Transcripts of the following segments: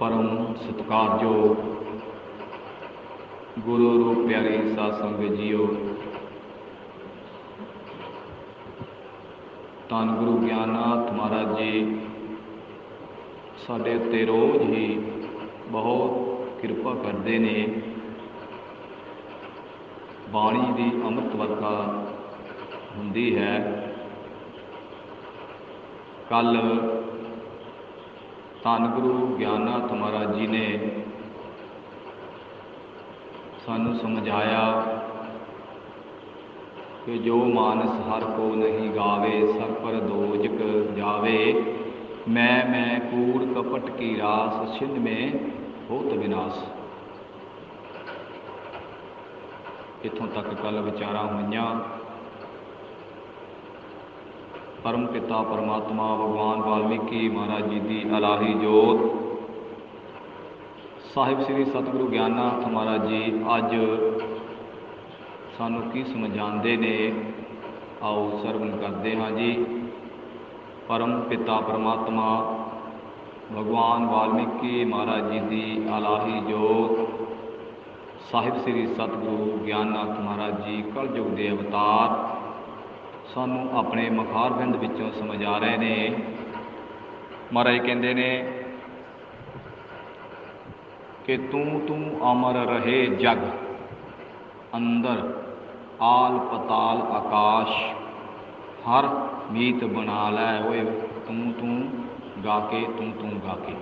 ਪਰਮ ਸਤਿਕਾਰਯੋਗ ਗੁਰੂ ਰੂਪ ਪਿਆਰੀ ਸਾਧ ਸੰਗਤ ਜੀਓ। ਧੰਨ ਗੁਰੂ ਗਿਆਨਨਾਥ ਮਹਾਰਾਜ ਜੀ, ਸਾਡੇ ਉੱਤੇ ਰੋਜ਼ ਹੀ ਬਹੁਤ ਕਿਰਪਾ ਕਰਦੇ ਨੇ। ਬਾਣੀ ਦੀ ਅੰਮ੍ਰਿਤ ਵਰਖਾ ਹੁੰਦੀ ਹੈ। ਕੱਲ ਧੰਨ ਗੁਰੂ ਗਿਆਨਨਾਥ ਮਹਾਰਾਜ ਜੀ ਨੇ ਸਾਨੂੰ ਸਮਝਾਇਆ ਕਿ ਜੋ ਮਾਨਸ ਹਰ ਕੋ ਨਹੀਂ ਗਾਵੇ ਸਰ ਪਰ ਦੋਜਕ ਜਾਵੇ। ਮੈਂ ਮੈਂ ਕੂੜ ਕਪਟ ਕੀ ਰਾਸ, ਛਿੰਦ ਮੇ ਹੋਤ ਵਿਨਾਸ਼। ਇਥੋਂ ਤੱਕ ਕੱਲ ਵਿਚਾਰਾਂ ਹੋਈਆਂ। ਪਰਮ ਪਿਤਾ ਪਰਮਾਤਮਾ ਭਗਵਾਨ ਵਾਲਮੀਕੀ ਮਹਾਰਾਜ ਜੀ ਦੀ ਅਲਾਹੀ ਜੋਤ। ਸਾਹਿਬ ਸ੍ਰੀ ਸਤਿਗੁਰੂ ਗਿਆਨਨਾਥ ਮਹਾਰਾਜ ਜੀ, ਅੱਜ ਸਾਨੂੰ ਕੀ ਸਮਝਾਉਂਦੇ ਨੇ? ਆਓ ਸਰਵਨ ਕਰਦੇ ਹਾਂ ਜੀ। ਪਰਮ ਪਿਤਾ ਪਰਮਾਤਮਾ ਭਗਵਾਨ ਵਾਲਮੀਕੀ ਮਹਾਰਾਜ ਜੀ ਦੀ ਅਲਾਹੀ ਜੋਤ। ਸਾਹਿਬ ਸ੍ਰੀ ਸਤਿਗੁਰੂ ਗਿਆਨਨਾਥ ਮਹਾਰਾਜ ਜੀ, ਕਲਯੁਗ ਦੇ ਅਵਤਾਰ। ਸਾਨੂੰ ਆਪਣੇ ਮਖਾਰਬਿੰਦ ਵਿੱਚੋਂ ਸਮਝਾ ਰਹੇ ਨੇ। ਮਹਾਰਾਜ ਕਹਿੰਦੇ ਨੇ ਕਿ ਤੂੰ ਤੂੰ ਅਮਰ ਰਹੇ ਜਗ, ਅੰਦਰ ਆਲ ਪਤਾਲ ਆਕਾਸ਼, ਹਰ ਮੀਤ ਬਣਾ ਲੈ। ਓਏ ਤੂੰ ਤੂੰ ਗਾ ਕੇ, ਤੂੰ ਤੂੰ ਗਾ ਕੇ।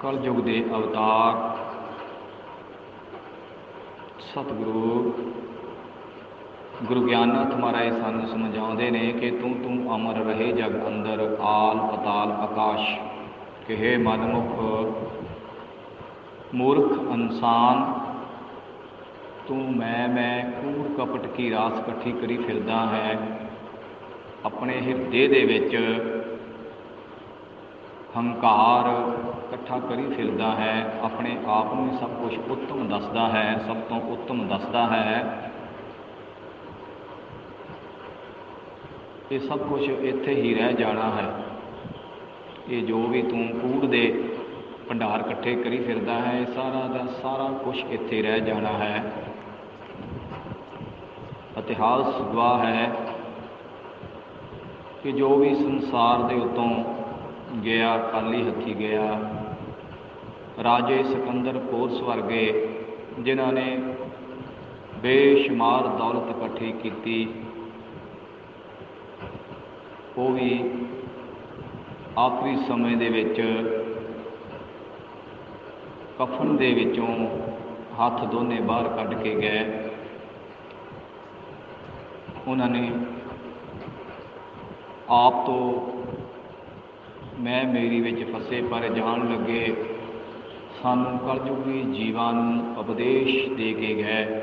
ਕਲ ਯੁਗ ਦੇ ਅਵਤਾਰ, ਸਤਿਗੁਰੂ ਗੁਰੂ ਗਿਆਨਨਾਥ ਮਹਾਰਾਜ ਸਾਨੂੰ ਸਮਝਾਉਂਦੇ ਨੇ ਕਿ ਤੂੰ ਤੂੰ ਅਮਰ ਰਹੇ ਜਗ ਅੰਦਰ, ਆਲ ਪਤਾਲ ਆਕਾਸ਼। ਕਿ ਮਨਮੁਖ, ਮੂਰਖ ਇਨਸਾਨ, ਤੂੰ ਮੈਂ ਮੈਂ ਕੂੜ ਕਪਟ ਕੀ ਰਾਸ ਇਕੱਠੀ ਕਰੀ ਫਿਰਦਾ ਹੈ। ਆਪਣੇ ਹਿਰਦੇ ਦੇ ਵਿੱਚ ਹੰਕਾਰ ਇਕੱਠਾ ਕਰੀ ਫਿਰਦਾ ਹੈ। ਆਪਣੇ ਆਪ ਨੂੰ ਸਭ ਕੁਝ ਉੱਤਮ ਦੱਸਦਾ ਹੈ, ਸਭ ਤੋਂ ਉੱਤਮ ਦੱਸਦਾ ਹੈ। ਇਹ ਸਭ ਕੁਝ ਇੱਥੇ ਹੀ ਰਹਿ ਜਾਣਾ ਹੈ। ਇਹ ਜੋ ਵੀ ਤੂੰ ਕੂੜ ਦੇ ਭੰਡਾਰ ਇਕੱਠੇ ਕਰੀ ਫਿਰਦਾ ਹੈ, ਇਹ ਸਾਰਾ ਦਾ ਸਾਰਾ ਕੁਝ ਇੱਥੇ ਰਹਿ ਜਾਣਾ ਹੈ। ਇਤਿਹਾਸ ਗਵਾਹ ਹੈ ਕਿ ਜੋ ਵੀ ਸੰਸਾਰ ਦੇ ਉਤੋਂ ਗਿਆ, ਖਾਲੀ ਹੱਥੀ ਗਿਆ, ਰਾਜੇ ਸਿਕੰਦਰ ਪੋਰਸ ਵਰਗੇ ਜਿਨ੍ਹਾਂ ਨੇ ਬੇਸ਼ੁਮਾਰ ਦੌਲਤ ਇਕੱਠੀ ਕੀਤੀ ਉਹ ਵੀ ਆਖਰੀ ਸਮੇਂ ਦੇ ਵਿੱਚ ਕਫਨ ਦੇ ਵਿੱਚੋਂ ਹੱਥ ਦੋਨੇ ਬਾਹਰ ਕੱਢ ਕੇ ਗਏ। ਉਹਨਾਂ ਨੇ ਆਪ ਤੋਂ ਮੈਂ ਮੇਰੀ ਵਿੱਚ ਫਸੇ, ਪਰ ਜਾਣ ਲੱਗੇ ਸਾਨੂੰ ਕਲਯੁਗੀ ਜੀਵਾਂ ਨੂੰ ਉਪਦੇਸ਼ ਦੇ ਕੇ ਗਏ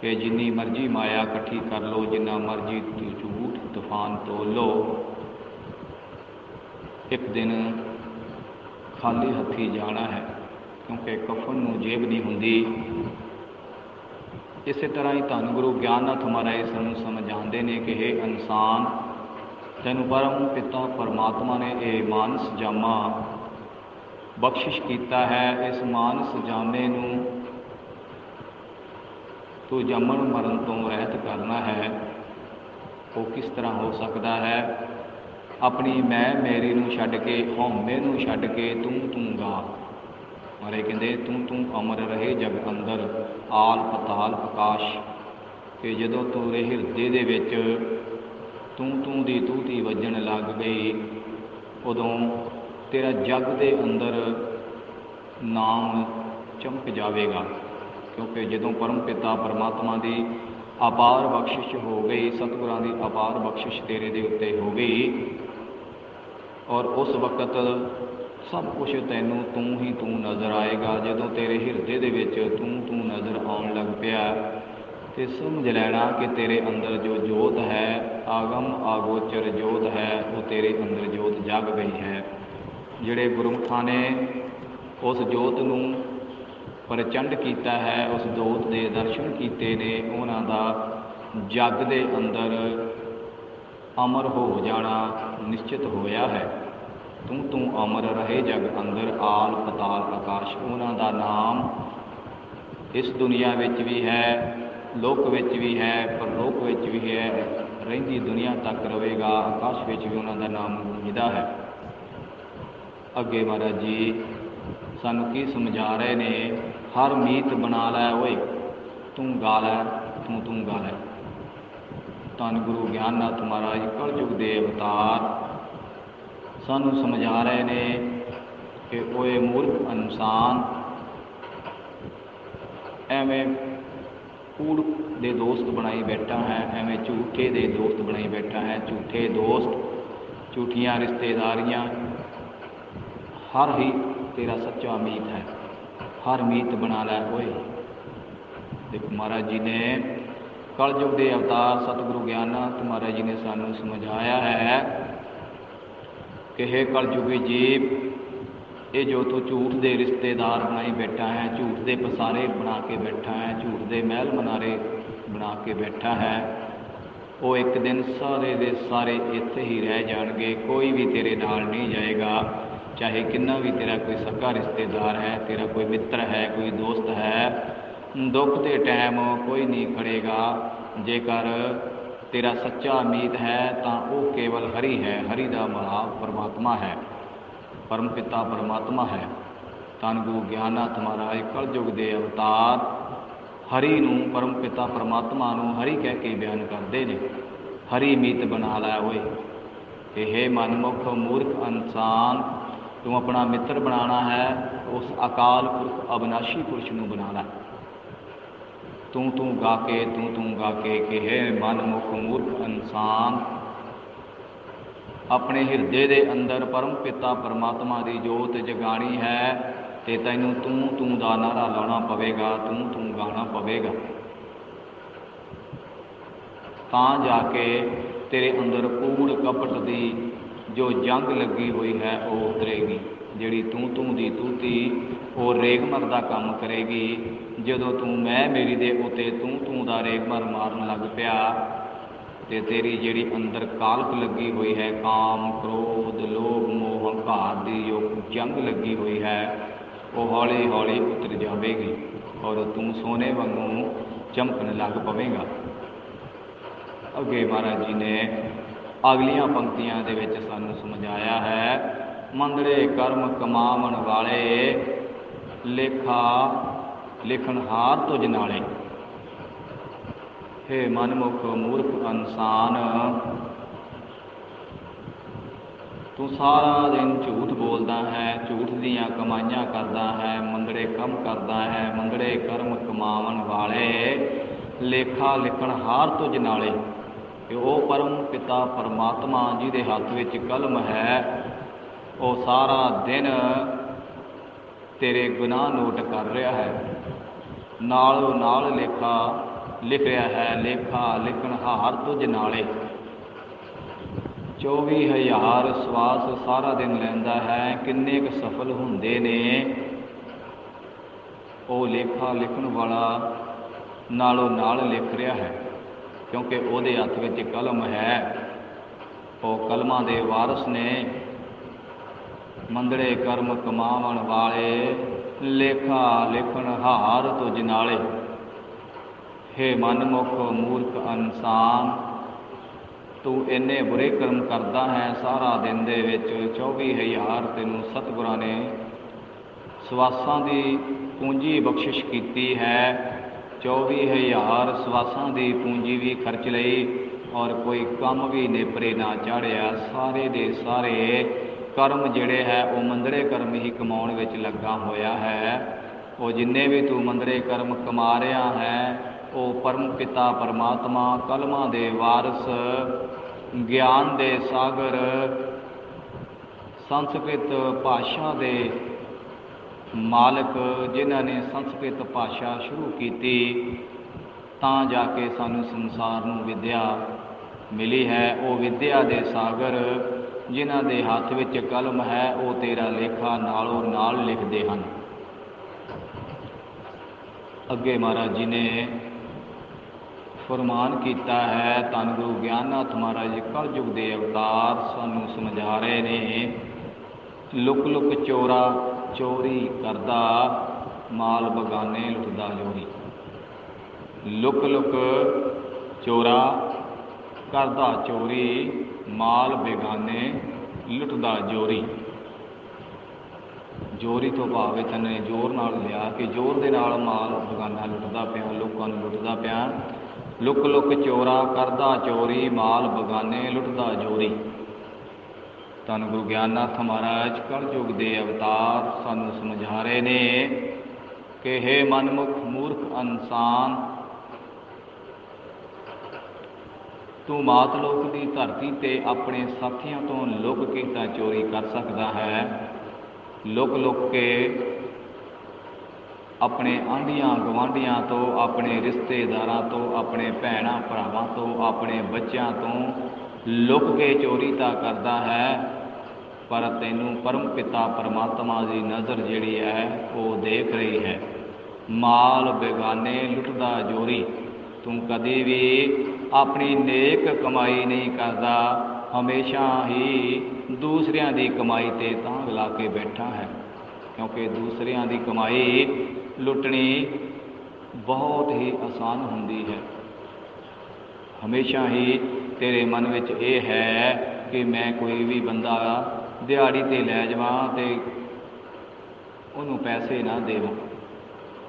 ਕਿ ਜਿੰਨੀ ਮਰਜ਼ੀ ਮਾਇਆ ਇਕੱਠੀ ਕਰ ਲਓ, ਜਿੰਨਾ ਮਰਜ਼ੀ ਝੂਠ ਤੂਫਾਨ ਤੋਂ ਲਓ ਇੱਕ ਦਿਨ ਖਾਲੀ ਹੱਥੀ ਜਾਣਾ ਹੈ, ਕਿਉਂਕਿ ਕਫਨ ਨੂੰ ਜੇਬ ਨਹੀਂ ਹੁੰਦੀ। ਇਸੇ ਤਰ੍ਹਾਂ ਹੀ ਧੰਨ ਗੁਰੂ ਗਿਆਨਨਾਥ ਮਹਾਰਾਜ ਸਾਨੂੰ ਸਮਝਾਉਂਦੇ ਨੇ ਕਿ ਇਹ ਇਨਸਾਨ, ਤੈਨੂੰ ਪਰਮ ਪਿਤਾ ਪਰਮਾਤਮਾ ਨੇ ਇਹ ਮਾਨਸ ਜਾਮਾ ਬਖਸ਼ਿਸ਼ ਕੀਤਾ ਹੈ, ਇਸ ਮਾਨਸ ਜਾਮੇ ਨੂੰ ਤੂੰ ਜੰਮਣ ਮਰਨ ਤੋਂ ਰਹਿਤ ਕਰਨਾ ਹੈ। ਉਹ ਕਿਸ ਤਰ੍ਹਾਂ ਹੋ ਸਕਦਾ ਹੈ। ਆਪਣੀ ਮੈਂ ਮੇਰੀ ਨੂੰ ਛੱਡ ਕੇ, ਹਉਮੈ ਨੂੰ ਛੱਡ ਕੇ ਤੂੰ ਤੂੰ ਗਾ। ਮਾਰੇ ਕਹਿੰਦੇ, ਤੂੰ ਤੂੰ ਅਮਰ ਰਹੇ ਜਗ ਅੰਦਰ, ਆਲ ਪਤਾਲ ਆਕਾਸ਼ ਕਿ ਜਦੋਂ ਤੇਰੇ ਹਿਰਦੇ ਦੇ ਵਿੱਚ ਤੂੰ ਤੂੰ ਦੀ ਤੂਤੀ ਵੱਜਣ ਲੱਗ ਗਈ, ਉਦੋਂ ਤੇਰਾ ਜਗ ਦੇ ਅੰਦਰ ਨਾਮ ਚਮਕ ਜਾਵੇਗਾ। ਕਿਉਂਕਿ ਜਦੋਂ ਪਰਮ ਪਿਤਾ ਪਰਮਾਤਮਾ ਦੀ ਅਪਾਰ ਬਖਸ਼ਿਸ਼ ਹੋ ਗਈ, ਸਤਿਗੁਰਾਂ ਦੀ ਅਪਾਰ ਬਖਸ਼ਿਸ਼ ਤੇਰੇ ਦੇ ਉੱਤੇ ਹੋ ਗਈ। ਔਰ ਉਸ ਵਕਤ ਸਭ ਕੁਝ ਤੈਨੂੰ ਤੂੰ ਹੀ ਤੂੰ ਨਜ਼ਰ ਆਏਗਾ, ਜਦੋਂ ਤੇਰੇ ਹਿਰਦੇ ਦੇ ਵਿੱਚ ਤੂੰ ਤੂੰ ਨਜ਼ਰ ਆਉਣ ਲੱਗ ਪਿਆ। ਤੇ ਸਮਝ ਲੈਣਾ ਕਿ ਤੇਰੇ ਅੰਦਰ ਜੋ ਜੋਤ ਹੈ, ਆਗਮ ਆਗੋਚਰ ਜੋਤ ਹੈ, ਉਹ ਤੇਰੇ ਅੰਦਰ ਜੋਤ ਜਗ ਗਈ ਹੈ। ਜਿਹੜੇ ਗੁਰਮੁਖਾਂ ਨੇ ਉਸ ਜੋਤ ਨੂੰ ਪ੍ਰਚੰਡ ਕੀਤਾ ਹੈ, ਉਸ ਜੋਤ ਦੇ ਦਰਸ਼ਨ ਕੀਤੇ ਨੇ, ਉਹਨਾਂ ਦਾ ਜਗ ਦੇ ਅੰਦਰ ਅਮਰ ਹੋ ਜਾਣਾ ਨਿਸ਼ਚਿਤ ਹੋਇਆ ਹੈ। ਤੂੰ ਤੂੰ ਅਮਰ ਰਹੇ ਜਗ ਅੰਦਰ, ਆਲ ਪਤਾਲ ਆਕਾਸ਼, ਉਹਨਾਂ ਦਾ ਨਾਮ ਇਸ ਦੁਨੀਆ ਵਿੱਚ ਵੀ ਹੈ, ਲੋਕ ਵਿੱਚ ਵੀ ਹੈ, ਪਰਲੋਕ ਵਿੱਚ ਵੀ ਹੈ, ਰਹਿੰਦੀ ਦੁਨੀਆ ਤੱਕ ਰਹੇਗਾ, ਆਕਾਸ਼ ਵਿੱਚ ਵੀ ਉਹਨਾਂ ਦਾ ਨਾਮ ਗੂੰਜਦਾ ਹੈ। ਅੱਗੇ ਮਹਾਰਾਜ ਜੀ ਸਾਨੂੰ ਕੀ ਸਮਝਾ ਰਹੇ ਨੇ, ਹਰ ਮੀਤ ਬਣਾ ਲੈ ਓਏ, ਤੂੰ ਗਾ ਲੈ, ਤੂੰ ਤੂੰ ਗਾ ਲੈ। ਧੰਨ ਗੁਰੂ ਗਿਆਨਨਾਥ ਮਹਾਰਾਜ, ਕਲਯੁਗ ਦੇ ਅਵਤਾਰ। ਸਾਨੂੰ ਸਮਝਾ ਰਹੇ ਨੇ ਕਿ ਓਏ ਮੂਰਖ ਇਨਸਾਨ, ਐਵੇਂ ਕੂੜ ਦੇ ਦੋਸਤ ਬਣਾਈ ਬੈਠਾ ਹੈ, ਐਵੇਂ ਝੂਠੇ ਦੇ ਦੋਸਤ ਬਣਾਈ ਬੈਠਾ ਹੈ, ਝੂਠੇ ਦੋਸਤ, ਝੂਠੀਆਂ ਰਿਸ਼ਤੇਦਾਰੀਆਂ, ਹਰ ਹੀ ਤੇਰਾ ਸੱਚਾ ਮੀਤ ਹੈ। ਹਰ ਮੀਤ ਬਣਾ ਲੈ ਓਏ। ਦੇਖੋ ਮਹਾਰਾਜ ਜੀ ਨੇ ਕਲਯੁਗ ਦੇ ਅਵਤਾਰ ਸਤਿਗੁਰੂ ਗਿਆਨਨਾਥ ਮਹਾਰਾਜ ਜੀ ਨੇ ਸਾਨੂੰ ਸਮਝਾਇਆ ਹੈ ਕਿ ਹੈ ਕਲਯੁਗੀ ਜੀਵ, ਇਹ ਜੋ ਤੂੰ ਝੂਠ ਦੇ ਰਿਸ਼ਤੇਦਾਰ ਬਣਾਈ ਬੈਠਾ ਹੈ, ਝੂਠ ਦੇ ਪਸਾਰੇ ਬਣਾ ਕੇ ਬੈਠਾ ਹੈ, ਝੂਠ ਦੇ ਮਹਿਲ ਮਨਾਰੇ ਬਣਾ ਕੇ ਬੈਠਾ ਹੈ, ਉਹ ਇੱਕ ਦਿਨ ਸਾਰੇ ਦੇ ਸਾਰੇ ਇੱਥੇ ਹੀ ਰਹਿ ਜਾਣਗੇ, ਕੋਈ ਵੀ ਤੇਰੇ ਨਾਲ ਨਹੀਂ ਜਾਏਗਾ। ਚਾਹੇ ਕਿੰਨਾ ਵੀ ਤੇਰਾ ਕੋਈ ਸੱਗਾ ਰਿਸ਼ਤੇਦਾਰ ਹੈ, ਤੇਰਾ ਕੋਈ ਮਿੱਤਰ ਹੈ, ਕੋਈ ਦੋਸਤ ਹੈ, ਦੁੱਖ ਦੇ ਟਾਈਮ ਕੋਈ ਨਹੀਂ ਖੜੇਗਾ। ਜੇਕਰ ਤੇਰਾ ਸੱਚਾ ਮੀਤ ਹੈ, ਤਾਂ ਉਹ ਕੇਵਲ ਹਰੀ ਹੈ, ਹਰੀ ਦਾ ਮਹਾ ਪਰਮਾਤਮਾ ਹੈ, ਪਰਮ ਪਿਤਾ ਪਰਮਾਤਮਾ ਹੈ। ਤਨ ਗੁਰੂ ਗਿਆਨਨਾਥ ਮਹਾਰਾਜ, ਕਲਯੁਗ ਦੇ ਅਵਤਾਰ ਹਰੀ ਨੂੰ, ਪਰਮ ਪਿਤਾ ਪਰਮਾਤਮਾ ਨੂੰ ਹਰੀ ਕਹਿ ਕੇ ਬਿਆਨ ਕਰਦੇ ਨੇ। ਹਰੀ ਮੀਤ ਬਣਾ ਲੈ ਓਏ। ਇਹ ਮਨਮੁਖ ਮੂਰਖ ਇਨਸਾਨ। ਤੂੰ ਆਪਣਾ ਮਿੱਤਰ ਬਣਾਉਣਾ ਹੈ, ਉਸ ਅਕਾਲ ਪੁਰਖ ਅਬਨਾਸ਼ੀ ਪੁਰਸ਼ ਨੂੰ ਬਣਾ ਤੂੰ ਤੂੰ ਗਾ ਕੇ, ਤੂੰ ਤੂੰ ਗਾ ਕੇ ਕਿ ਹੈ ਮਨਮੁਖ ਮੂਰਖ ਇਨਸਾਨ। ਆਪਣੇ ਹਿਰਦੇ ਦੇ ਅੰਦਰ ਪਰਮ ਪਿਤਾ ਪਰਮਾਤਮਾ ਦੀ ਜੋਤ ਜਗਾਣੀ ਹੈ ਤੇ ਤੈਨੂੰ ਤੂੰ ਤੂੰ ਦਾ ਨਾਰਾ ਲਾਉਣਾ ਪਵੇਗਾ, ਤੂੰ ਤੂੰ ਗਾਣਾ ਪਵੇਗਾ। ਤਾਂ ਜਾ ਕੇ ਤੇਰੇ ਅੰਦਰ ਕੂੜ ਕਪਟ ਦੀ ਜੋ ਜੰਗ ਲੱਗੀ ਹੋਈ ਹੈ, ਉਹ ਉਤਰੇਗੀ। ਜਿਹੜੀ ਤੂੰ ਤੂੰ ਦੀ ਤੂਤੀ, ਉਹ ਰੇਗਮਰ ਦਾ ਕੰਮ ਕਰੇਗੀ। ਜਦੋਂ ਤੂੰ ਮੈਂ ਮੇਰੀ ਦੇ ਉਤੇ ਤੂੰ ਤੂੰ ਦਾ ਰੇਗਮਰ ਮਾਰਨ ਲੱਗ ਪਿਆ, ਤੇ ਤੇਰੀ ਜਿਹੜੀ ਅੰਦਰ ਕਾਲਕ ਲੱਗੀ ਹੋਈ ਹੈ, ਕਾਮ, ਕ੍ਰੋਧ, ਲੋਭ, ਮੋਹ, ਹੰਕਾਰ ਦੀ ਜੋ ਜੰਗ ਲੱਗੀ ਹੋਈ ਹੈ, ਉਹ ਹੌਲੀ ਹੌਲੀ ਉਤਰ ਜਾਵੇਗੀ ਔਰ ਤੂੰ ਸੋਨੇ ਵਾਂਗੂ ਚਮਕਣ ਲੱਗ ਪਵੇਂਗਾ। ਅੱਗੇ ਮਹਾਰਾਜ ਜੀ ਨੇ ਅਗਲੀਆਂ ਪੰਕਤੀਆਂ ਦੇ ਵਿੱਚ ਸਾਨੂੰ ਸਮਝਾਇਆ ਹੈ। ਮੰਦੜੇ ਕਰਮ ਕਮਾਵਣ ਵਾਲੇ ਲੇਖਾ ਲਿਖਣਹਾਰ ਤੁਜ ਨਾਲੇ। ਹੇ ਮਨਮੁਖ ਮੂਰਖ ਇਨਸਾਨ, ਤੂੰ ਸਾਰਾ ਦਿਨ ਝੂਠ ਬੋਲਦਾ ਹੈ, ਝੂਠ ਦੀਆਂ ਕਮਾਈਆਂ ਕਰਦਾ ਹੈ ਮੰਗੜੇ ਕੰਮ ਕਰਦਾ ਹੈ ਮੰਗੜੇ ਕਰਮ ਕਮਾਵਣ ਵਾਲੇ ਲੇਖਾ ਲਿਖਣਹਾਰ ਤੁਜ ਨਾਲੇ। ਕਿ ਉਹ ਪਰਮ ਪਿਤਾ ਪਰਮਾਤਮਾ ਜਿਹਦੇ ਹੱਥ ਵਿੱਚ ਕਲਮ ਹੈ, ਉਹ ਸਾਰਾ ਦਿਨ ਤੇਰੇ ਗੁਨਾਹ ਨੋਟ ਕਰ ਰਿਹਾ ਹੈ। ਨਾਲੋਂ ਨਾਲ ਲੇਖਾ ਲਿਖ ਰਿਹਾ ਹੈ, ਲੇਖਾ ਲਿਖਣ ਹਾਰ ਤੁਝ ਨਾਲੇ। 24000 ਸਵਾਸ ਸਾਰਾ ਦਿਨ ਲੈਂਦਾ ਹੈ, ਕਿੰਨੇ ਕੁ ਸਫਲ ਹੁੰਦੇ ਨੇ। ਉਹ ਲੇਖਾ ਲਿਖਣ ਵਾਲਾ ਨਾਲੋਂ ਨਾਲ ਲਿਖ ਰਿਹਾ ਹੈ। ਕਿਉਂਕਿ ਉਹਦੇ ਹੱਥ ਵਿੱਚ ਕਲਮ ਹੈ। ਉਹ ਕਲਮਾਂ ਦੇ ਵਾਰਸ ਨੇ ਮੰਦੜੇ ਕਰਮ ਕਮਾਵਣ ਵਾਲੇ, ਲੇਖਾ ਲਿਖਣ ਹਾਰ ਤੁਝ ਨਾਲੇ। ਹੇ ਮਨਮੁਖ ਮੂਰਖ ਇਨਸਾਨ, ਤੂੰ ਇੰਨੇ ਬੁਰੇ ਕਰਮ ਕਰਦਾ ਹੈ, ਸਾਰਾ ਦਿਨ ਦੇ ਵਿੱਚ 24000 ਤੈਨੂੰ ਸਤਿਗੁਰਾਂ ਨੇ ਸਵਾਸਾਂ ਦੀ ਪੂੰਜੀ ਬਖਸ਼ਿਸ਼ ਕੀਤੀ ਹੈ। 24000 ਸਵਾਸਾਂ ਦੀ ਪੂੰਜੀ ਵੀ ਖਰਚ ਲਈ ਔਰ ਕੋਈ ਕੰਮ ਵੀ ਨੇਪਰੇ ਨਾ ਚਾੜਿਆ। ਸਾਰੇ ਦੇ ਸਾਰੇ ਕਰਮ ਜਿਹੜੇ ਹੈ, ਉਹ ਮੰਦਰੇ ਕਰਮ ਹੀ ਕਮਾਉਣ ਵਿੱਚ ਲੱਗਾ ਹੋਇਆ ਹੈ। ਉਹ ਜਿੰਨੇ ਵੀ ਤੂੰ ਮੰਦਰੇ ਕਰਮ ਕਮਾ ਰਿਹਾ ਹੈ, ਉਹ ਪਰਮ ਪਿਤਾ ਪਰਮਾਤਮਾ, ਕਲਮਾਂ ਦੇ ਵਾਰਸ, ਗਿਆਨ ਦੇ ਸਾਗਰ, ਸੰਸਕ੍ਰਿਤ ਭਾਸ਼ਾ ਦੇ ਮਾਲਕ ਜਿਨ੍ਹਾਂ ਨੇ ਸੰਸਕ੍ਰਿਤ ਭਾਸ਼ਾ ਸ਼ੁਰੂ ਕੀਤੀ, ਤਾਂ ਜਾ ਕੇ ਸਾਨੂੰ ਸੰਸਾਰ ਨੂੰ ਵਿਦਿਆ ਮਿਲੀ ਹੈ। ਉਹ ਵਿਦਿਆ ਦੇ ਸਾਗਰ, ਜਿਨ੍ਹਾਂ ਦੇ ਹੱਥ ਵਿੱਚ ਕਲਮ ਹੈ, ਉਹ ਤੇਰਾ ਲੇਖਾ ਨਾਲੋਂ ਨਾਲ ਲਿਖਦੇ ਹਨ। ਅੱਗੇ ਮਹਾਰਾਜ ਜੀ ਨੇ ਫਰਮਾਨ ਕੀਤਾ ਹੈ, ਧੰਨ ਗੁਰੂ ਗਿਆਨਨਾਥ ਮਹਾਰਾਜ ਕਲਯੁਗ ਦੇ ਅਵਤਾਰ ਸਾਨੂੰ ਸਮਝਾ ਰਹੇ ਨੇ। ਲੁਕ ਲੁਕ ਚੋਰਾ ਚੋਰੀ ਕਰਦਾ, ਮਾਲ ਬਗਾਨੇ ਲੁੱਟਦਾ ਜੋਰੀ। ਲੁਕ ਲੁਕ ਚੋਰਾ ਕਰਦਾ ਚੋਰੀ, ਮਾਲ ਬੇਗਾਨੇ ਲੁੱਟਦਾ ਜੋਰੀ। ਜੋਰੀ ਤੋਂ ਭਾਵ ਇਹ ਤਨੇ ਜ਼ੋਰ ਨਾਲ ਲਿਆ ਕਿ ਜ਼ੋਰ ਦੇ ਨਾਲ ਮਾਲ ਬਗਾਨਾ ਲੁੱਟਦਾ ਪਿਆ, ਲੋਕਾਂ ਨੂੰ ਲੁੱਟਦਾ ਪਿਆ। ਲੁਕ ਲੁਕ ਚੋਰਾ ਕਰਦਾ ਚੋਰੀ, ਮਾਲ ਬਗਾਨੇ ਲੁੱਟਦਾ ਜੋਰੀ। ਤਨ ਗੁਰੂ ਗਿਆਨਨਾਥ ਮਹਾਰਾਜ, ਕਲਯੁਗ ਦੇ ਅਵਤਾਰ ਸਾਨੂੰ ਸਮਝਾ ਰਹੇ ਨੇ ਕਿ ਹੈ ਮਨਮੁਖ ਮੂਰਖ ਇਨਸਾਨ, ਤੂੰ ਮਾਤ ਲੋਕ ਦੀ ਧਰਤੀ ਤੇ ਆਪਣੇ ਸਾਥੀਆਂ ਤੋਂ ਲੁਕ ਕੇ ਤਾਂ ਚੋਰੀ ਕਰ ਸਕਦਾ ਹੈ। ਲੁਕ ਲੁਕ ਕੇ ਆਪਣੇ ਆਂਢੀਆਂ ਗਵਾਂਢੀਆਂ ਤੋਂ, ਆਪਣੇ ਰਿਸ਼ਤੇਦਾਰਾਂ ਤੋਂ, ਆਪਣੇ ਭੈਣਾਂ ਭਰਾਵਾਂ ਤੋਂ, ਆਪਣੇ ਬੱਚਿਆਂ ਤੋਂ ਲੁਕ ਕੇ ਚੋਰੀ ਤਾਂ ਕਰਦਾ ਹੈ, ਪਰ ਤੈਨੂੰ ਪਰਮ ਪਿਤਾ ਪਰਮਾਤਮਾ ਦੀ ਨਜ਼ਰ ਜਿਹੜੀ ਹੈ, ਉਹ ਦੇਖ ਰਹੀ ਹੈ। ਮਾਲ ਬੇਗਾਨੇ ਲੁੱਟਦਾ ਜੋਰੀ। ਤੂੰ ਕਦੇ ਵੀ ਆਪਣੀ ਨੇਕ ਕਮਾਈ ਨਹੀਂ ਕਰਦਾ, ਹਮੇਸ਼ਾ ਹੀ ਦੂਸਰਿਆਂ ਦੀ ਕਮਾਈ ਤੇ ਤਾਂ ਲਾ ਕੇ ਬੈਠਾ ਹੈ। ਕਿਉਂਕਿ ਦੂਸਰਿਆਂ ਦੀ ਕਮਾਈ ਲੁੱਟਣੀ ਬਹੁਤ ਹੀ ਆਸਾਨ ਹੁੰਦੀ ਹੈ। ਹਮੇਸ਼ਾ ਹੀ ਤੇਰੇ ਮਨ ਵਿੱਚ ਇਹ ਹੈ ਕਿ ਮੈਂ ਕੋਈ ਵੀ ਬੰਦਾ ਦਿਹਾੜੀ ਤੇ ਲੈ ਜਾਵਾਂ ਤੇ ਉਹਨੂੰ ਪੈਸੇ ਨਾ ਦੇਵਾਂ।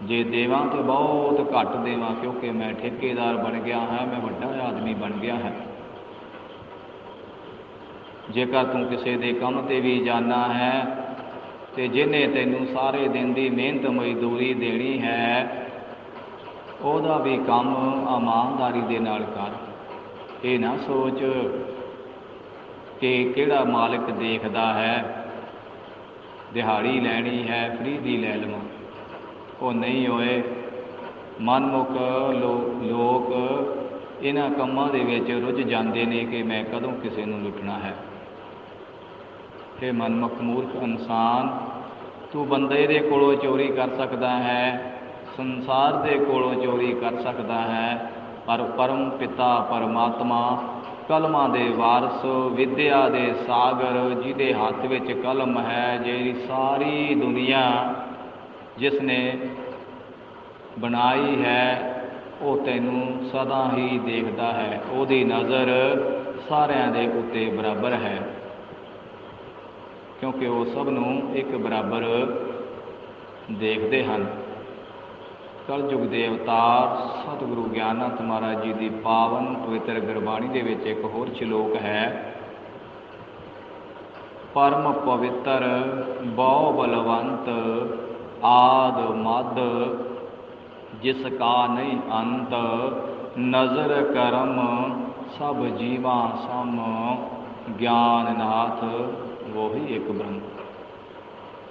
ਜੇ ਦੇਵਾਂ ਤੇ ਬਹੁਤ ਘੱਟ ਦੇਵਾਂ ਕਿਉਂਕਿ ਮੈਂ ਠੇਕੇਦਾਰ ਬਣ ਗਿਆ ਹਾਂ, ਮੈਂ ਵੱਡਾ ਆਦਮੀ ਬਣ ਗਿਆ ਹਾਂ। ਜੇਕਰ ਤੂੰ ਕਿਸੇ ਦੇ ਕੰਮ ਤੇ ਵੀ ਜਾਣਾ ਹੈ ਤੇ ਜਿਹਨੇ ਤੈਨੂੰ ਸਾਰੇ ਦਿਨ ਦੀ ਮਿਹਨਤ ਮਜ਼ਦੂਰੀ ਦੇਣੀ ਹੈ, ਉਹਦਾ ਵੀ ਕੰਮ ਇਮਾਨਦਾਰੀ ਦੇ ਨਾਲ ਕਰ। ਇਹ ਨਾ ਸੋਚ ਕਿ ਕਿਹੜਾ ਮਾਲਕ ਦੇਖਦਾ ਹੈ, ਦਿਹਾੜੀ ਲੈਣੀ ਹੈ ਫਰੀ ਦੀ ਲੈ ਲਵਾਂ। ਉਹ ਨਹੀਂ ਹੋਏ। ਮਨਮੁਖ ਲੋਕ ਇਹਨਾਂ ਕੰਮਾਂ ਦੇ ਵਿੱਚ ਰੁੱਝ ਜਾਂਦੇ ਨੇ ਕਿ ਮੈਂ ਕਦੋਂ ਕਿਸੇ ਨੂੰ ਲੁੱਟਣਾ ਹੈ। ਕਿ ਮਨਮੁਖ ਮੂਰਖ ਇਨਸਾਨ, ਤੂੰ ਬੰਦੇ ਦੇ ਕੋਲੋਂ ਚੋਰੀ ਕਰ ਸਕਦਾ ਹੈ, ਸੰਸਾਰ ਦੇ ਕੋਲੋਂ ਚੋਰੀ ਕਰ ਸਕਦਾ ਹੈ ਪਰ ਪਰਮ ਪਿਤਾ ਪਰਮਾਤਮਾ, ਕਲਮਾਂ ਦੇ ਵਾਰਸ, ਵਿਦਿਆ ਦੇ ਸਾਗਰ, ਜਿਹਦੇ ਹੱਥ ਵਿੱਚ ਕਲਮ ਹੈ ਜਿਹੜੀ ਸਾਰੀ ਦੁਨੀਆ ਜਿਸ ਨੇ ਬਣਾਈ ਹੈ, ਉਹ ਤੈਨੂੰ ਸਦਾ ਹੀ ਦੇਖਦਾ ਹੈ। ਉਹਦੀ ਨਜ਼ਰ ਸਾਰਿਆਂ ਦੇ ਉੱਤੇ ਬਰਾਬਰ ਹੈ। ਕਿਉਂਕਿ ਉਹ ਸਭ ਨੂੰ ਇੱਕ ਬਰਾਬਰ ਦੇਖਦੇ ਹਨ। ਕਲਯੁਗ ਦੇ ਅਵਤਾਰ ਸਤਿਗੁਰੂ ਗਿਆਨਨਾਥ ਮਹਾਰਾਜ ਜੀ ਦੀ ਪਾਵਨ ਪਵਿੱਤਰ ਗੁਰਬਾਣੀ ਦੇ ਵਿੱਚ ਇੱਕ ਹੋਰ ਸ਼ਲੋਕ ਹੈ। ਪਰਮ ਪਵਿੱਤਰ, ਬਹੁ ਬਲਵੰਤ, ਆਦ ਮਦ, ਜਿਸ ਕਾ ਨਹੀਂ ਅੰਤ, ਨਜ਼ਰ ਕਰਮ, ਸਭ ਜੀਵਾਂ ਸਮ, ਗਿਆਨ ਨਾਥ, ਵੋਹੀ ਇੱਕ ਬ੍ਰਹਮ।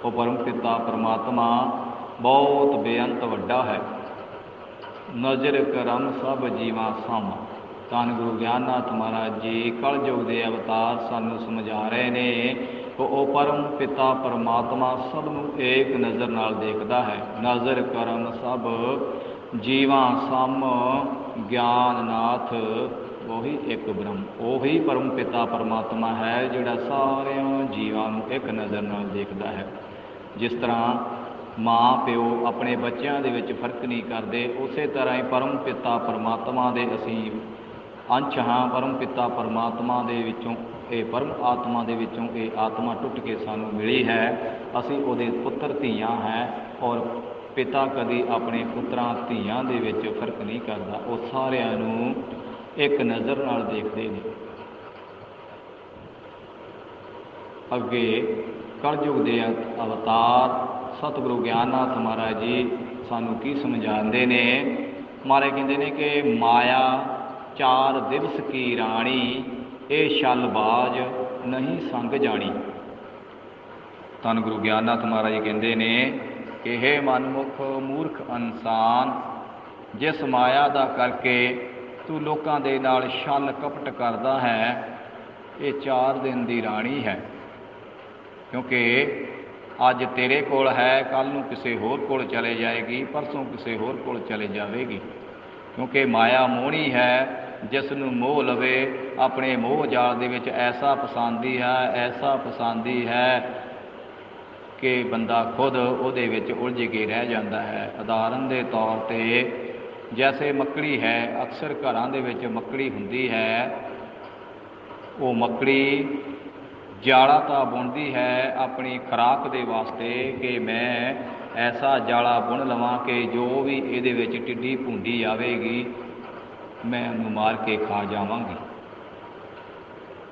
ਉਹ ਪਰਮ ਪਿਤਾ, ਪਰਮਾਤਮਾ ਬਹੁਤ ਬੇਅੰਤ ਵੱਡਾ ਹੈ। ਨਜ਼ਰ ਕਰਮ ਸਭ ਜੀਵਾਂ ਸਮ। ਤਨ ਗੁਰੂ ਗਿਆਨਨਾਥ ਮਹਾਰਾਜ ਜੀ, ਕਲਯੁਗ ਦੇ ਅਵਤਾਰ ਸਾਨੂੰ ਸਮਝਾ ਰਹੇ ਨੇ ਉਹ ਪਰਮ ਪਿਤਾ ਪਰਮਾਤਮਾ ਸਭ ਨੂੰ ਏਕ ਨਜ਼ਰ ਨਾਲ ਦੇਖਦਾ ਹੈ। ਨਜ਼ਰ ਕਰਮ ਸਭ ਜੀਵਾਂ ਸਮ। ਗਿਆਨਨਾਥ ਉਹੀ ਇੱਕ ਬ੍ਰਹਮ, ਉਹੀ ਪਰਮ ਪਿਤਾ ਪਰਮਾਤਮਾ ਹੈ ਜਿਹੜਾ ਸਾਰਿਆਂ ਜੀਵਾਂ ਨੂੰ ਇੱਕ ਨਜ਼ਰ ਨਾਲ ਦੇਖਦਾ ਹੈ। ਜਿਸ ਤਰ੍ਹਾਂ ਮਾਂ, ਪਿਓ ਆਪਣੇ ਬੱਚਿਆਂ ਦੇ ਵਿੱਚ ਫ਼ਰਕ ਨਹੀਂ ਕਰਦੇ। ਉਸੇ ਤਰ੍ਹਾਂ ਹੀ ਪਰਮ ਪਿਤਾ ਪਰਮਾਤਮਾ ਦੇ ਅਸੀਂ ਅੰਸ਼ ਹਾਂ। ਪਰਮ ਪਿਤਾ ਪਰਮਾਤਮਾ ਦੇ ਵਿੱਚੋਂ ਇਹ ਪਰਮ ਆਤਮਾ ਦੇ ਵਿੱਚੋਂ ਇਹ ਆਤਮਾ ਟੁੱਟ ਕੇ ਸਾਨੂੰ ਮਿਲੀ ਹੈ। ਅਸੀਂ ਉਹਦੇ ਪੁੱਤਰ ਧੀਆਂ ਹੈ ਔਰ ਪਿਤਾ ਕਦੀ ਆਪਣੇ ਪੁੱਤਰਾਂ ਧੀਆਂ ਦੇ ਵਿੱਚ ਫ਼ਰਕ ਨਹੀਂ ਕਰਦਾ। ਉਹ ਸਾਰਿਆਂ ਨੂੰ ਇੱਕ ਨਜ਼ਰ ਨਾਲ ਦੇਖਦੇ ਨੇ। ਅੱਗੇ ਕਲਯੁਗ ਦੇ ਅਵਤਾਰ ਸਤਿਗੁਰੂ ਗਿਆਨਨਾਥ ਮਹਾਰਾਜ ਜੀ ਸਾਨੂੰ ਕੀ ਸਮਝਾਉਂਦੇ ਨੇ? ਮਾਰੇ ਕਹਿੰਦੇ ਨੇ ਕਿ ਮਾਇਆ ਚਾਰ ਦਿਵਸ ਕੀ ਰਾਣੀ, ਇਹ ਛਲ ਬਾਜ ਨਹੀਂ ਸੰਗ ਜਾਣੀ। ਤਨ ਗੁਰੂ ਗਿਆਨਨਾਥ ਮਹਾਰਾਜ ਜੀ ਕਹਿੰਦੇ ਨੇ ਕਿ हे ਮਨਮੁਖ ਮੂਰਖ ਇਨਸਾਨ, ਜਿਸ ਮਾਇਆ ਦਾ ਕਰਕੇ ਤੂੰ ਲੋਕਾਂ ਦੇ ਨਾਲ ਛਲ ਕਪਟ ਕਰਦਾ ਹੈ, ਇਹ ਚਾਰ ਦਿਨ ਦੀ ਰਾਣੀ ਹੈ। ਕਿਉਂਕਿ ਅੱਜ ਤੇਰੇ ਕੋਲ ਹੈ ਕੱਲ ਨੂੰ ਕਿਸੇ ਹੋਰ ਕੋਲ ਚਲੇ ਜਾਏਗੀ, ਪਰਸੋਂ ਕਿਸੇ ਹੋਰ ਕੋਲ ਚਲੇ ਜਾਵੇਗੀ। ਕਿਉਂਕਿ ਮਾਇਆ ਮੋਹਣੀ ਹੈ, ਜਿਸ ਨੂੰ ਮੋਹ ਲਵੇ, ਆਪਣੇ ਮੋਹ ਜਾਲ ਦੇ ਵਿੱਚ ਐਸਾ ਪਸੰਦੀ ਹੈ, ਐਸਾ ਪਸੰਦੀ ਹੈ ਕਿ ਬੰਦਾ ਖੁਦ ਉਹਦੇ ਵਿੱਚ ਉਲਝ ਕੇ ਰਹਿ ਜਾਂਦਾ ਹੈ। ਉਦਾਹਰਨ ਦੇ ਤੌਰ ਤੇ, ਜੈਸੇ ਮੱਕੜੀ ਹੈ, ਅਕਸਰ ਘਰਾਂ ਦੇ ਵਿੱਚ ਮੱਕੜੀ ਹੁੰਦੀ ਹੈ, ਉਹ ਮੱਕੜੀ ਜਾਲਾ ਤਾਂ ਬੁਣਦੀ ਹੈ ਆਪਣੀ ਖਰਾਕ ਦੇ ਵਾਸਤੇ ਕਿ ਮੈਂ ਐਸਾ ਜਾਲਾ ਬੁਣ ਲਵਾਂ ਕਿ ਜੋ ਵੀ ਇਹਦੇ ਵਿੱਚ ਟਿੱਡੀ ਭੁੰਡੀ ਆਵੇਗੀ, ਮੈਂ ਉਹਨੂੰ ਮਾਰ ਕੇ ਖਾ ਜਾਵਾਂਗੀ।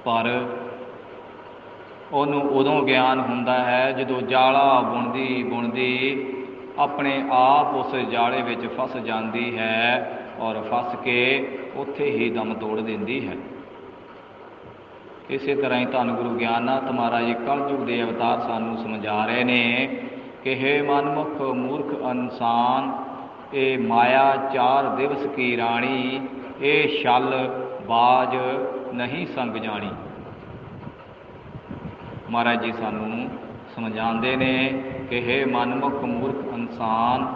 ਪਰ ਉਹਨੂੰ ਉਦੋਂ ਗਿਆਨ ਹੁੰਦਾ ਹੈ ਜਦੋਂ ਜਾਲਾ ਬੁਣਦੀ ਬੁਣਦੀ ਆਪਣੇ ਆਪ ਉਸ ਜਾਲੇ ਵਿੱਚ ਫਸ ਜਾਂਦੀ ਹੈ ਔਰ ਫਸ ਕੇ ਉੱਥੇ ਹੀ ਦਮ ਤੋੜ ਦਿੰਦੀ ਹੈ। ਇਸੇ ਤਰ੍ਹਾਂ ਹੀ ਧੰਨ ਗੁਰੂ ਗਿਆਨਨਾਥ ਮਹਾਰਾਜ ਜੀ ਕਲਯੁਗ ਦੇ ਅਵਤਾਰ ਸਾਨੂੰ ਸਮਝਾ ਰਹੇ ਨੇ ਕਿ ਹੈ ਮਨਮੁਖ ਮੂਰਖ ਇਨਸਾਨ, ਇਹ ਮਾਇਆ ਚਾਰ ਦਿਵਸ ਕੀ ਰਾਣੀ, ਇਹ ਛਲ ਬਾਜ ਨਹੀਂ ਸੰਗ ਜਾਣੀ। ਮਹਾਰਾਜ ਜੀ ਸਾਨੂੰ ਸਮਝਾਉਂਦੇ ਨੇ ਕਿ ਹੈ ਮਨਮੁਖ ਮੂਰਖ ਇਨਸਾਨ,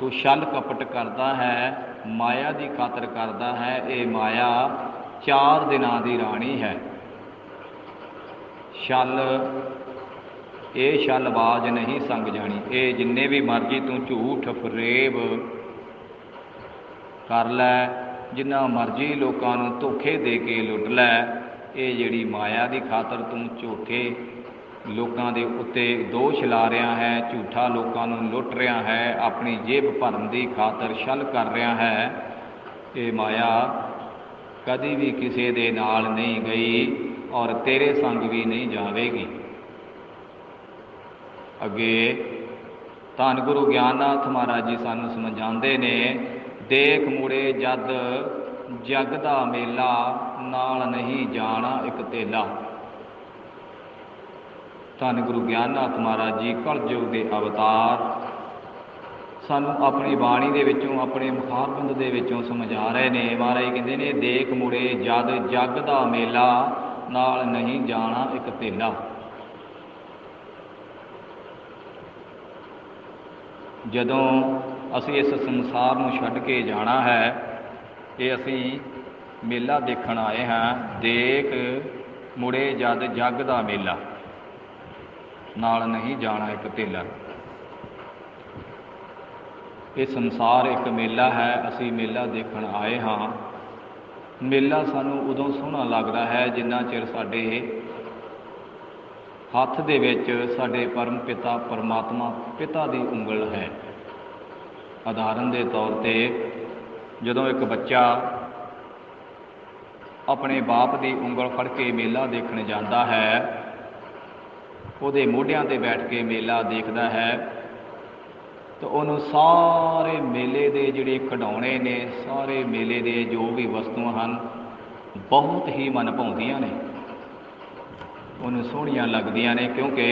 ਤੂੰ ਛਲ ਕਪਟ ਕਰਦਾ ਹੈ, ਮਾਇਆ ਦੀ ਖਾਤਰ ਕਰਦਾ ਹੈ, ਇਹ ਮਾਇਆ ਚਾਰ ਦਿਨਾਂ ਦੀ ਰਾਣੀ ਹੈ। ਛਲ, ਇਹ ਛਲ ਬਾਜ ਨਹੀਂ ਸੰਗ ਜਾਣੀ। ਇਹ ਜਿੰਨੇ ਵੀ ਮਰਜ਼ੀ ਤੂੰ ਝੂਠ ਫਰੇਬ ਕਰ ਲੈ, ਜਿੰਨਾ ਮਰਜ਼ੀ ਲੋਕਾਂ ਨੂੰ ਧੋਖੇ ਦੇ ਕੇ ਲੁੱਟ ਲੈ, ਇਹ ਜਿਹੜੀ ਮਾਇਆ ਦੀ ਖਾਤਰ ਤੂੰ ਝੂਠੇ ਲੋਕਾਂ ਦੇ ਉੱਤੇ ਦੋਸ਼ ਲਾ ਰਿਹਾ ਹੈ, ਝੂਠਾ ਲੋਕਾਂ ਨੂੰ ਲੁੱਟ ਰਿਹਾ ਹੈ, ਆਪਣੀ ਜੇਬ ਭਰਨ ਦੀ ਖਾਤਰ ਛਲ ਕਰ ਰਿਹਾ ਹੈ, ਇਹ ਮਾਇਆ ਕਦੀ ਵੀ ਕਿਸੇ ਦੇ ਨਾਲ ਨਹੀਂ ਗਈ। ਔਰ ਤੇਰੇ ਸੰਗ ਵੀ ਨਹੀਂ ਜਾਵੇਗੀ। ਅੱਗੇ ਧੰਨ ਗੁਰੂ ਗਿਆਨਨਾਥ ਮਹਾਰਾਜ ਜੀ ਸਾਨੂੰ ਸਮਝਾਉਂਦੇ ਨੇ, ਦੇਖ ਮੁੜੇ ਜਦ ਜਗ ਦਾ ਮੇਲਾ, ਨਾਲ ਨਹੀਂ ਜਾਣਾ ਇੱਕ ਤੇਲਾ। ਧੰਨ ਗੁਰੂ ਗਿਆਨਨਾਥ ਮਹਾਰਾਜ ਜੀ, ਕਲਯੁਗ ਦੇ ਅਵਤਾਰ ਸਾਨੂੰ ਆਪਣੀ ਬਾਣੀ ਦੇ ਵਿੱਚੋਂ, ਆਪਣੇ ਮੁਖਾਰਬੰਦ ਦੇ ਵਿੱਚੋਂ ਸਮਝਾ ਰਹੇ ਨੇ। ਮਹਾਰਾਜ ਕਹਿੰਦੇ ਨੇ, ਦੇਖ ਮੁੜੇ ਜਦ ਜਗ ਦਾ ਮੇਲਾ ਨਾਲ ਨਹੀਂ ਜਾਣਾ ਇੱਕ ਤੇਲਾ ਜਦੋਂ ਅਸੀਂ ਇਸ ਸੰਸਾਰ ਨੂੰ ਛੱਡ ਕੇ ਜਾਣਾ ਹੈ, ਇਹ ਅਸੀਂ ਮੇਲਾ ਦੇਖਣ ਆਏ ਹਾਂ, ਦੇਖ ਮੁੜੇ ਜਦ ਜੱਗ ਦਾ ਮੇਲਾ। ਨਾਲ ਨਹੀਂ ਜਾਣਾ ਇੱਕ ਤੇਲਾ ਇਹ ਸੰਸਾਰ ਇੱਕ ਮੇਲਾ ਹੈ, ਅਸੀਂ ਮੇਲਾ ਦੇਖਣ ਆਏ ਹਾਂ। ਮੇਲਾ ਸਾਨੂੰ ਉਦੋਂ ਸੋਹਣਾ ਲੱਗਦਾ ਹੈ ਜਿੰਨਾ ਚਿਰ ਸਾਡੇ ਹੱਥ ਦੇ ਵਿੱਚ ਸਾਡੇ ਪਰਮ ਪਿਤਾ, ਪਰਮਾਤਮਾ, ਪਿਤਾ ਦੀ ਉਂਗਲ ਹੈ। ਉਦਾਹਰਨ ਦੇ ਤੌਰ ਤੇ ਜਦੋਂ ਇੱਕ ਬੱਚਾ ਆਪਣੇ ਬਾਪ ਦੀ ਉਂਗਲ ਫੜ ਕੇ ਮੇਲਾ ਦੇਖਣ ਜਾਂਦਾ ਹੈ, ਉਹਦੇ ਮੋਢਿਆਂ ਤੇ ਬੈਠ ਕੇ ਮੇਲਾ ਦੇਖਦਾ ਹੈ ਤਾਂ ਉਹਨੂੰ ਸਾਰੇ ਮੇਲੇ ਦੇ ਜਿਹੜੇ ਖਿਡੌਣੇ ਨੇ, ਸਾਰੇ ਮੇਲੇ ਦੇ ਜੋ ਵੀ ਵਸਤੂਆਂ ਹਨ, ਬਹੁਤ ਹੀ ਮਨ ਭਾਉਂਦੀਆਂ ਨੇ। ਉਹਨੂੰ ਸੋਹਣੀਆਂ ਲੱਗਦੀਆਂ ਨੇ ਕਿਉਂਕਿ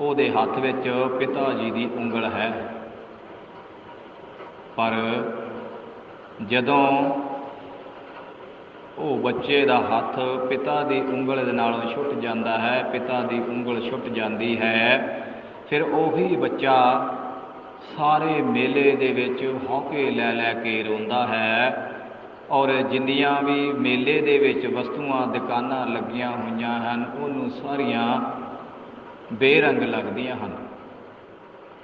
ਉਹਦੇ ਹੱਥ ਵਿੱਚ ਪਿਤਾ ਜੀ ਦੀ ਉਂਗਲ ਹੈ। ਪਰ ਜਦੋਂ ਉਹ ਬੱਚੇ ਦਾ ਹੱਥ ਪਿਤਾ ਦੀ ਉਂਗਲ ਦੇ ਨਾਲੋਂ ਛੁੱਟ ਜਾਂਦਾ ਹੈ, ਪਿਤਾ ਦੀ ਉਂਗਲ ਛੁੱਟ ਜਾਂਦੀ ਹੈ ਫਿਰ ਉਹੀ ਬੱਚਾ ਸਾਰੇ ਮੇਲੇ ਦੇ ਵਿੱਚ ਹੌਕੇ ਲੈ ਲੈ ਕੇ ਰੋਂਦਾ ਹੈ ਔਰ ਜਿੰਨੀਆਂ ਵੀ ਮੇਲੇ ਦੇ ਵਿੱਚ ਵਸਤੂਆਂ, ਦੁਕਾਨਾਂ ਲੱਗੀਆਂ ਹੋਈਆਂ ਹਨ, ਉਹਨੂੰ ਸਾਰੀਆਂ ਬੇਰੰਗ ਲੱਗਦੀਆਂ ਹਨ।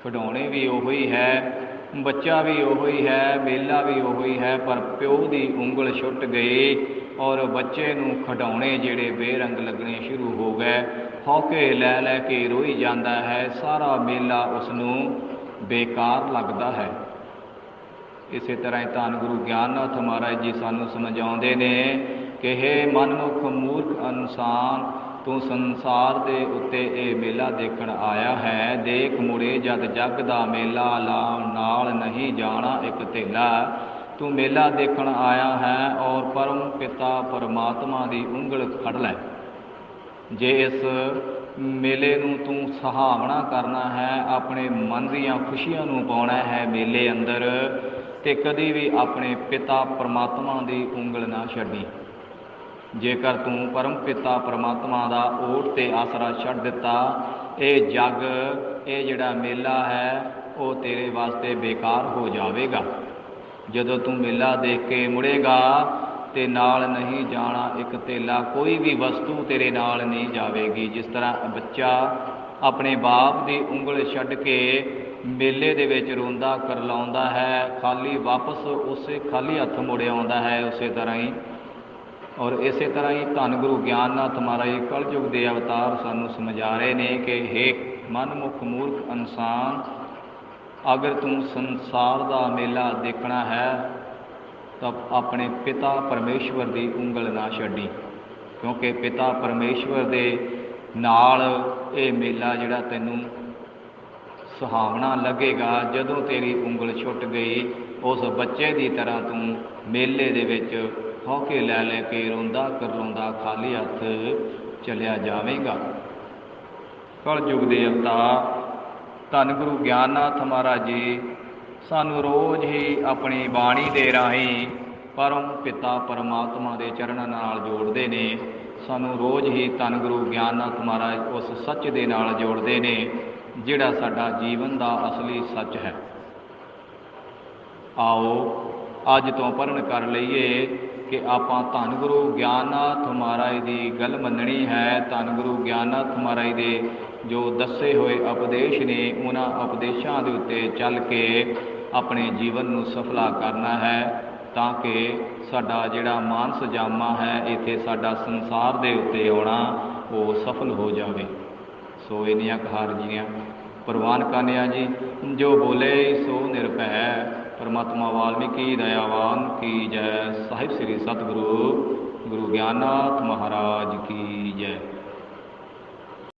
ਖਿਡੌਣੇ ਵੀ ਉਹੋ ਹੀ ਹੈ ਬੱਚਾ ਵੀ ਉਹੋ ਹੀ ਹੈ ਮੇਲਾ ਵੀ ਉਹੋ ਹੀ ਹੈ, ਪਰ ਪਿਓ ਦੀ ਉਂਗਲ ਛੁੱਟ ਗਈ ਔਰ ਬੱਚੇ ਨੂੰ ਖਿਡੌਣੇ ਜਿਹੜੇ ਬੇਰੰਗ ਲੱਗਣੇ ਸ਼ੁਰੂ ਹੋ ਗਏ। ਹੌਕੇ ਲੈ ਲੈ ਕੇ ਰੋਈ ਜਾਂਦਾ ਹੈ, ਸਾਰਾ ਮੇਲਾ ਉਸ ਨੂੰ ਬੇਕਾਰ ਲੱਗਦਾ ਹੈ। ਇਸੇ ਤਰ੍ਹਾਂ ਹੀ ਧੰਨ ਗੁਰੂ ਗਿਆਨਨਾਥ ਮਹਾਰਾਜ ਜੀ ਸਾਨੂੰ ਸਮਝਾਉਂਦੇ ਨੇ ਕਿ ਹੈ ਮਨਮੁਖ ਮੂਰਖ ਇਨਸਾਨ, ਤੂੰ ਸੰਸਾਰ ਦੇ ਉੱਤੇ ਇਹ ਮੇਲਾ ਦੇਖਣ ਆਇਆ ਹੈ। ਦੇਖ ਮੁੜੇ ਜਦ ਜਗ ਦਾ ਮੇਲਾ, ਲਾਉਣ ਨਾਲ ਨਹੀਂ ਜਾਣਾ ਇੱਕ ਧੇਲਾ ਤੂੰ ਮੇਲਾ ਦੇਖਣ ਆਇਆ ਹੈ ਔਰ ਪਰਮ ਪਿਤਾ ਪਰਮਾਤਮਾ ਦੀ ਉਂਗਲ ਫੜ ਲੈ। ਜੇ ਇਸ ਮੇਲੇ ਨੂੰ ਤੂੰ ਸਹਾਵਣਾ ਕਰਨਾ ਹੈ, ਆਪਣੇ ਮਨ ਦੀਆਂ ਖੁਸ਼ੀਆਂ ਨੂੰ ਪਾਉਣਾ ਹੈ ਮੇਲੇ ਅੰਦਰ, ਤੇ ਕਦੀ ਵੀ ਆਪਣੇ ਪਿਤਾ ਪਰਮਾਤਮਾ ਦੀ ਉਂਗਲ ਨਾ ਛੱਡੀ। ਜੇਕਰ ਤੂੰ ਪਰਮ ਪਿਤਾ ਪਰਮਾਤਮਾ ਦਾ ਓਟ ਤੇ ਆਸਰਾ ਛੱਡ ਦਿੱਤਾ, ਇਹ ਜੱਗ, ਇਹ ਜਿਹੜਾ ਮੇਲਾ ਹੈ, ਉਹ ਤੇਰੇ ਵਾਸਤੇ ਬੇਕਾਰ ਹੋ ਜਾਵੇਗਾ। ਜਦੋਂ ਤੂੰ ਮੇਲਾ ਦੇਖ ਕੇ ਮੁੜੇਗਾ ਤੇ ਨਾਲ ਨਹੀਂ ਜਾਣਾ ਇੱਕ ਤੇਲਾ, ਕੋਈ ਵੀ ਵਸਤੂ ਤੇਰੇ ਨਾਲ ਨਹੀਂ ਜਾਵੇਗੀ। ਜਿਸ ਤਰ੍ਹਾਂ ਬੱਚਾ ਆਪਣੇ ਬਾਪ ਦੀ ਉਂਗਲ ਛੱਡ ਕੇ ਮੇਲੇ ਦੇ ਵਿੱਚ ਰੋਂਦਾ ਕਰਲਾਉਂਦਾ ਹੈ, ਖਾਲੀ ਵਾਪਸ ਉਸੇ ਖਾਲੀ ਹੱਥ ਮੁੜ ਆਉਂਦਾ ਹੈ ਉਸੇ ਤਰ੍ਹਾਂ ਹੀ। ਔਰ ਇਸੇ ਤਰ੍ਹਾਂ ਹੀ ਧੰਨ ਗੁਰੂ ਗਿਆਨਨਾਥ ਮਹਾਰਾਜ ਕਲਯੁਗ ਦੇ ਅਵਤਾਰ ਸਾਨੂੰ ਸਮਝਾ ਰਹੇ ਨੇ ਕਿ, ਹੇ ਮਨਮੁਖ ਮੂਰਖ ਇਨਸਾਨ, ਅਗਰ ਤੂੰ ਸੰਸਾਰ ਦਾ ਮੇਲਾ ਦੇਖਣਾ ਹੈ ਤਾਂ ਆਪਣੇ ਪਿਤਾ ਪਰਮੇਸ਼ਵਰ ਦੀ ਉਂਗਲ ਨਾ ਛੱਡੀ। ਕਿਉਂਕਿ ਪਿਤਾ ਪਰਮੇਸ਼ਵਰ ਦੇ ਨਾਲ ਇਹ ਮੇਲਾ ਜਿਹੜਾ ਤੈਨੂੰ ਸੁਹਾਵਣਾ ਲੱਗੇਗਾ, ਜਦੋਂ ਤੇਰੀ ਉਂਗਲ ਛੁੱਟ ਗਈ, ਉਸ ਬੱਚੇ ਦੀ ਤਰ੍ਹਾਂ ਤੂੰ ਮੇਲੇ ਦੇ ਵਿੱਚ ਹੌਕੇ ਲੈ ਲੈ ਕੇ ਰੋਂਦਾ ਕਰਲਾਉਂਦਾ ਖਾਲੀ ਹੱਥ ਚਲਿਆ ਜਾਵੇਂਗਾ। ਕਲਯੁਗ ਦੇ ਅਵਤਾਰ ਧੰਨ ਗੁਰੂ ਗਿਆਨਨਾਥ ਮਹਾਰਾਜ ਜੀ ਸਾਨੂੰ ਰੋਜ਼ ਹੀ ਆਪਣੀ ਬਾਣੀ ਦੇ ਰਾਹੀਂ ਪਰਮ ਪਿਤਾ ਪਰਮਾਤਮਾ ਦੇ ਚਰਨਾਂ ਨਾਲ ਜੋੜਦੇ ਨੇ। ਸਾਨੂੰ ਰੋਜ਼ ਹੀ ਧੰਨ ਗੁਰੂ ਗਿਆਨ ਨਾਥ ਮਹਾਰਾਜ ਉਸ ਸੱਚ ਦੇ ਨਾਲ ਜੋੜਦੇ ਨੇ, ਜਿਹੜਾ ਸਾਡਾ ਜੀਵਨ ਦਾ ਅਸਲੀ ਸੱਚ ਹੈ। ਆਓ ਅੱਜ ਤੋਂ ਪਰਨ ਕਰ ਲਈਏ ਕਿ ਆਪਾਂ ਧੰਨ ਗੁਰੂ ਗਿਆਨਨਾਥ ਮਹਾਰਾਜ ਦੀ ਗੱਲ ਮੰਨਣੀ ਹੈ। ਧੰਨ ਗੁਰੂ ਗਿਆਨਨਾਥ ਮਹਾਰਾਜ ਦੇ ਜੋ ਦੱਸੇ ਹੋਏ ਉਪਦੇਸ਼ ਨੇ, ਉਹਨਾਂ ਉਪਦੇਸ਼ਾਂ ਦੇ ਉੱਤੇ ਚੱਲ ਕੇ ਆਪਣੇ ਜੀਵਨ ਨੂੰ ਸਫਲਾ ਕਰਨਾ ਹੈ ਤਾਂ ਕਿ ਸਾਡਾ ਜਿਹੜਾ ਮਾਨਸ ਜਾਮਾ ਹੈ, ਇੱਥੇ ਸਾਡਾ ਸੰਸਾਰ ਦੇ ਉੱਤੇ ਆਉਣਾ, ਉਹ ਸਫਲ ਹੋ ਜਾਵੇ। ਸੋ ਇਨੀਆਂ ਕਹਾਰ ਜੀਆਂ। ਪ੍ਰਵਾਨ ਕਾਨਿਆ ਜੀ, ਜੋ ਬੋਲੇ, ਸੋ ਨਿਰਭੈ। ਪਰਮਾਤਮਾ ਵਾਲਮੀਕੀ ਦਇਆਵਾਨ ਕੀ ਜੈ। ਸਾਹਿਬ ਸ੍ਰੀ ਸਤਿਗੁਰੂ, ਗੁਰੂ ਗਿਆਨਨਾਥ ਮਹਾਰਾਜ ਕੀ ਜੈ।